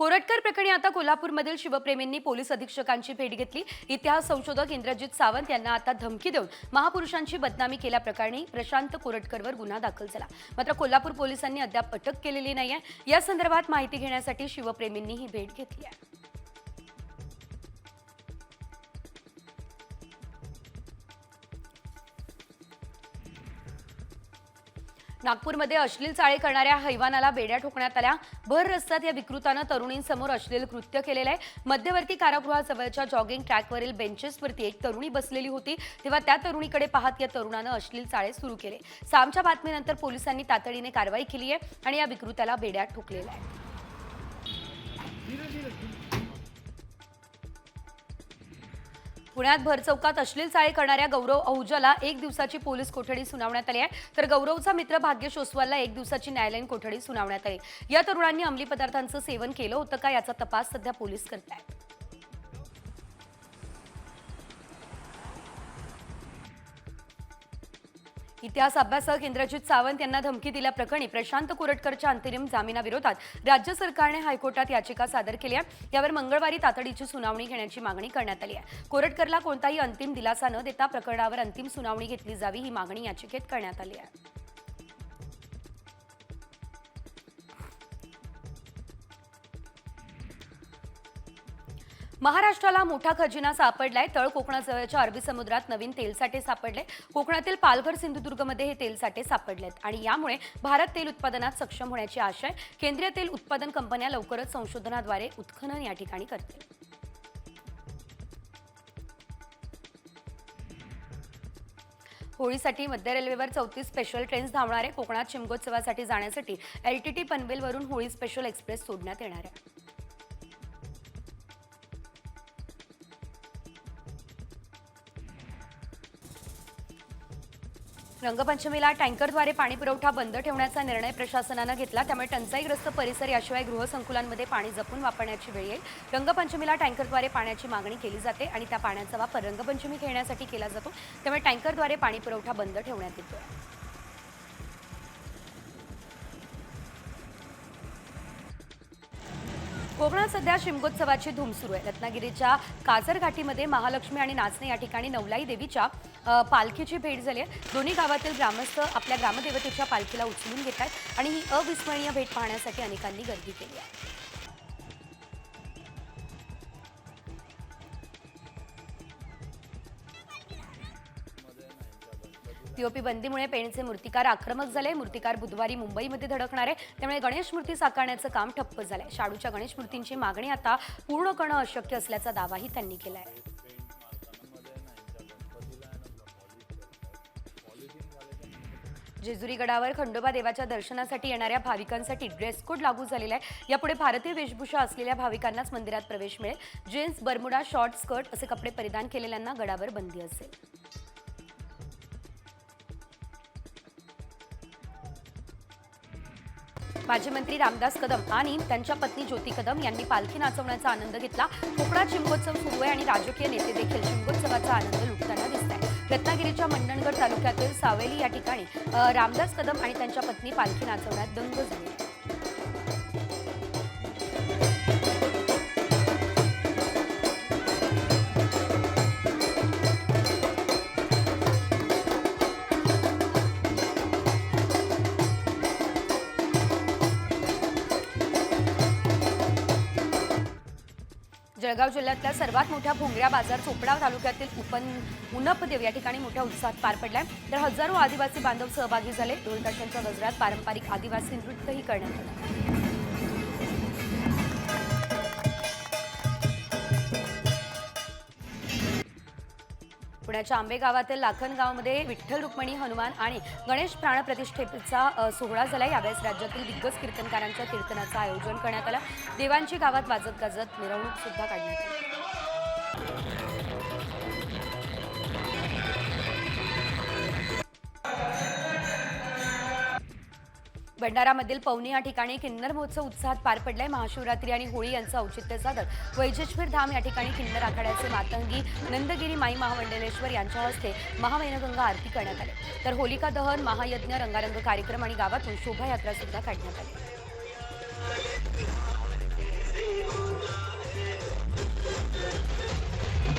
कोरटकर प्रकरणी आता कोल्हापूरमधील शिवप्रेमींनी पोलीस अधीक्षकांची भेट घेतली. इतिहास संशोधक इंद्रजित सावंत यांना आता धमकी देऊन महापुरुषांची बदनामी केल्याप्रकरणी प्रशांत कोरटकरवर गुन्हा दाखल झाला. मात्र कोल्हापूर पोलिसांनी अद्याप अटक केलेली नाहीये. या संदर्भात माहिती घेण्यासाठी शिवप्रेमींनी ही भेट घेतली आहे. नागपूरमध्ये अश्लील चाळे करणाऱ्या हैवानाला बेड्या ठोकण्यात आल्या. भर रस्त्यात या विकृतानं तरुणींसमोर अश्लील कृत्य केलेलं आहे. मध्यवर्ती कारागृहाजवळच्या जॉगिंग ट्रॅकवरील बेंचेसवरती एक तरुणी बसलेली होती. तेव्हा त्या तरुणीकडे पाहत या तरुणानं अश्लील चाळे सुरू केले. सामच्या बातमीनंतर पोलिसांनी तातडीने कारवाई केली आहे आणि या विकृत्याला बेड्या ठोकलेल्या आहे पुण्यात भरचौकात अश्लील चाळी करणाऱ्या गौरव अहुजाला एक दिवसाची पोलीस कोठडी सुनावण्यात आली आहे. तर गौरवचा मित्र भाग्यश ओसवालला एक दिवसाची न्यायालयीन कोठडी सुनावण्यात आली. या तरुणांनी अंमली पदार्थांचं सेवन केलं होतं का याचा तपास सध्या पोलीस करत आहेत इतिहास अभ्यासक इंद्रजित सावंत यांना धमकी दिल्याप्रकरणी प्रशांत कोरटकरच्या अंतरिम जामिनाविरोधात राज्य सरकारने हायकोर्टात याचिका सादर केली आहे. यावर मंगळवारी तातडीची सुनावणी घेण्याची मागणी करण्यात आली आहे. कोरटकरला कोणताही अंतिम दिलासा न देता प्रकरणावर अंतिम सुनावणी घेतली जावी ही मागणी याचिकेत करण्यात आली आहे. महाराष्ट्राला मोठा खजिना सापडलाय. तळ कोकणाजवळच्या अरबी समुद्रात नवीन तेलसाठे सापडले. कोकणातील पालघर सिंधुदुर्गमध्ये हे तेलसाठे सापडलेत. आणि यामुळे भारत तेल उत्पादनात सक्षम होण्याची आशा आहे. केंद्रीय तेल उत्पादन कंपन्या लवकरच संशोधनाद्वारे उत्खनन या ठिकाणी करतील. होळीसाठी मध्य रेल्वेवर चौतीस स्पेशल ट्रेन्स धावणार आहे कोकणात शिमगोत्सवासाठी जाण्यासाठी एलटीटी पनवेलवरून होळी स्पेशल एक्सप्रेस सोडण्यात येणार आहे. रंगपंचमीला टँकरद्वारे पाणी पुरवठा बंद ठेवण्याचा निर्णय प्रशासनानं घेतला. त्यामुळे टंचाईग्रस्त परिसर याशिवाय गृहसंकुलांमध्ये पाणी जपून वापरण्याची वेळ येईल. रंगपंचमीला टँकरद्वारे पाण्याची मागणी केली जाते आणि त्या पाण्याचा वापर रंगपंचमी खेळण्यासाठी केला जातो. त्यामुळे टँकरद्वारे पाणी पुरवठा बंद ठेवण्यात येतो कोकणात सध्या शिमगोत्सवाची धूम सुरू आहे. रत्नागिरीच्या काजरघाटीमध्ये महालक्ष्मी आणि नाचणे या ठिकाणी नवलाई देवीच्या पालखीची भेट झाली आहे. दोन्ही गावातील ग्रामस्थ आपल्या ग्रामदेवतेच्या पालखीला उचलून घेत आहेत आणि ही अविस्मरणीय भेट पाहण्यासाठी अनेकांनी गर्दी केली आहे. पीओपी बंदीमुळे पेणचे मूर्तिकार आक्रमक झाले. मूर्तिकार बुधवारी मुंबईमध्ये धडकणार. आहे त्यामुळे गणेश मूर्ती साकारण्याचं काम ठप्प झालंय. शाडूच्या गणेश मूर्तींची मागणी आता पूर्ण करणं अशक्य असल्याचा दावाही त्यांनी केला आहे जेजुरी गडावर खंडोबा देवाच्या दर्शनासाठी येणाऱ्या भाविकांसाठी ड्रेस कोड लागू झालेला आहे. यापुढे भारतीय वेशभूषा असलेल्या भाविकांनाच मंदिरात प्रवेश मिळेल. जीन्स बरमुडा शॉर्ट स्कर्ट असे कपडे परिधान केलेल्यांना गडावर बंदी असेल. माजी मंत्री रामदास कदम आणि त्यांच्या पत्नी ज्योती कदम यांनी पालखी नाचवण्याचा आनंद घेतला. कोकणात शिमगोत्सव सुरू आहे आणि राजकीय नेते देखील शिमगोत्सवाचा आनंद लुटताना दिसत आहे रत्नागिरीच्या मंडणगड तालुक्यातील सावेली या ठिकाणी रामदास कदम आणि त्यांच्या पत्नी पालखी नाचवण्यात दंग झाली. जळगाव जिल्ह्यातल्या सर्वात मोठ्या भोंगऱ्या बाजार चोपडा तालुक्यातील उपन उनपदेव या ठिकाणी मोठ्या उत्साहात पार पडलाय. तर हजारो आदिवासी बांधव सहभागी झाले. ढोलताशांच्या गजरात पारंपरिक आदिवासी नृत्यही करण्यात आलं. पुण्याच्या आंबे गावातील लाखन गावामध्ये विठ्ठल रुक्मिणी हनुमान आणि गणेश प्राणप्रतिष्ठेचा सोहळा झाला. यावेळेस राज्यातील दिग्गज कीर्तनकारांच्या कीर्तनाचं आयोजन करण्यात आलं. देवांची गावात वाजत गाजत मिरवणूक सुद्धा काढण्यात आली. भंडारामधील पवनी या ठिकाणी किन्नर महोत्सव उत्साहात पार पडलाय. महाशिवरात्री आणि होळी यांचं औचित्य साधत वैजेश्वर धाम या ठिकाणी किन्नर आखाड्याचे मातंगी नंदगिरी माई महामंडलेश्वर यांच्या हस्ते महावैनगंगा आरती करण्यात आली. तर होलिका दहन महायज्ञ रंगारंग कार्यक्रम आणि गावातून शोभायात्रा सुद्धा काढण्यात आली.